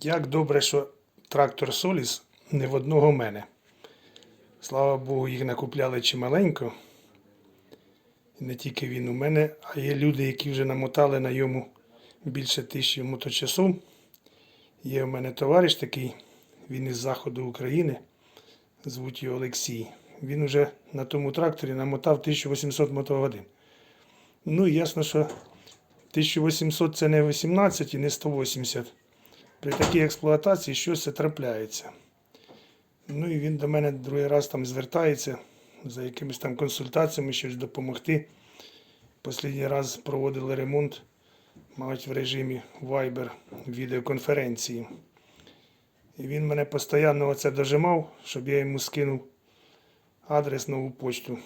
Як добре, що трактор Соліс не в одного мене. Слава Богу, їх накупляли чималенько. І не тільки він у мене, а є люди, які вже намотали на йому більше тисячі моточасов. Є у мене товариш такий, він із заходу України, звуть його Олексій. Він уже на тому тракторі намотав 1800 мотогодин. Ну, ясно, що 1800 це не 18 і не 180 при такій експлуатації щось трапляється. Ну і він до мене другий раз там звертається за якимись там консультаціями, щось допомогти. Останній раз проводили ремонт, мабуть, в режимі Viber відеоконференції. І він мене постійно оце дожимав, щоб я йому скинув адрес нову почту.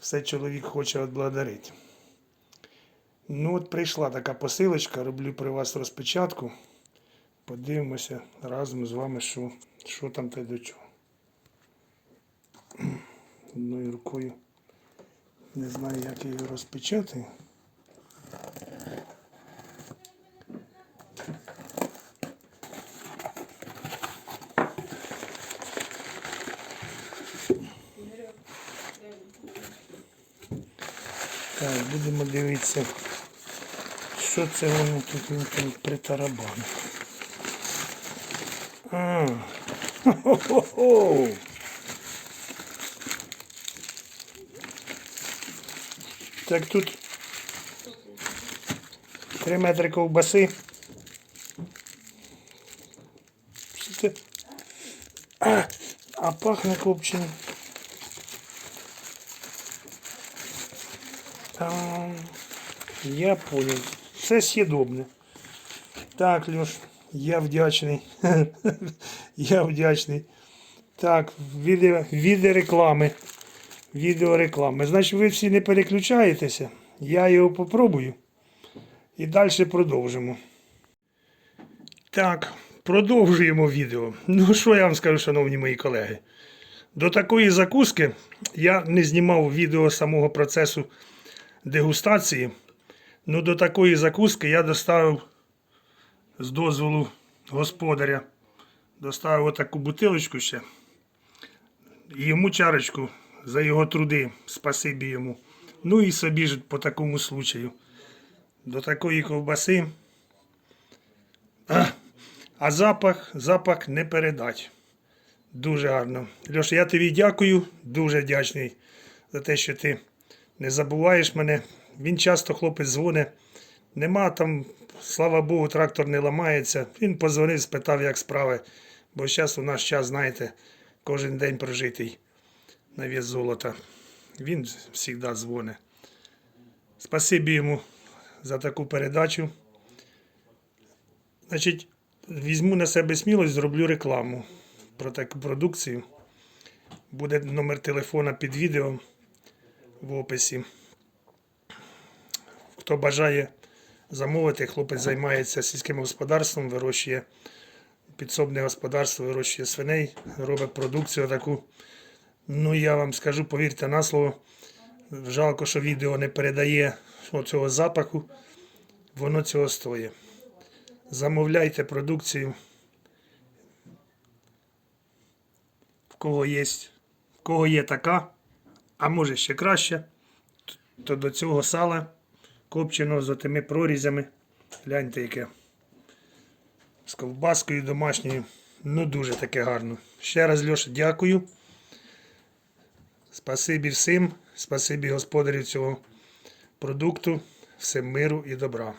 Все чоловік хоче відблагодарити. Ну от прийшла така посилочка, роблю при вас розпечатку. Подивимося разом з вами, що, що там та й до чого. Одною рукою. Не знаю, як я його розпечатаю. Так, будемо дивитися, що це воно тут він там притарабанив. Так тут три метри ковбаси. А, а пахне копченим. Я понял. Все съедобне. Так, Льош, я вдячний. я вдячний. Так, відео, відеореклами. Відеореклами. Значить, ви всі не переключаєтеся. Я його попробую. І далі продовжимо. Так, продовжуємо відео. Ну, що я вам скажу, шановні мої колеги. До такої закуски я не знімав відео самого процесу дегустації. Ну, до такої закуски я доставив з дозволу господаря. Доставив отаку бутилочку ще. І йому чарочку за його труди. Спасибі йому. Ну і собі ж по такому случаю. До такої ковбаси. А, а запах, запах не передать. Дуже гарно. Льоша, я тобі дякую, дуже вдячний за те, що ти не забуваєш мене. Він часто хлопець дзвонить. Нема там, слава Богу, трактор не ламається. Він позвонив, спитав, як справи. Бо зараз у наш час, знаєте, кожен день прожитий на вес золота. Він завжди дзвонить. Спасибі йому за таку передачу. Значить, візьму на себе смілость, зроблю рекламу про таку продукцію. Буде номер телефона під відео в описі. Хто бажає замовити, хлопець займається сільським господарством, вирощує підсобне господарство, вирощує свиней, робить продукцію таку. Ну, я вам скажу, повірте на слово, жалко, що відео не передає цього запаху, воно цього стоїть. Замовляйте продукцію. В кого є, в кого є така, а може ще краще, то до цього сала копченого з отими прорізями. Гляньте яке. З ковбаскою домашньою. Ну, дуже таке гарно. Ще раз, Льоша, дякую. Спасибі всім, спасибі господарю цього продукту, всім миру і добра.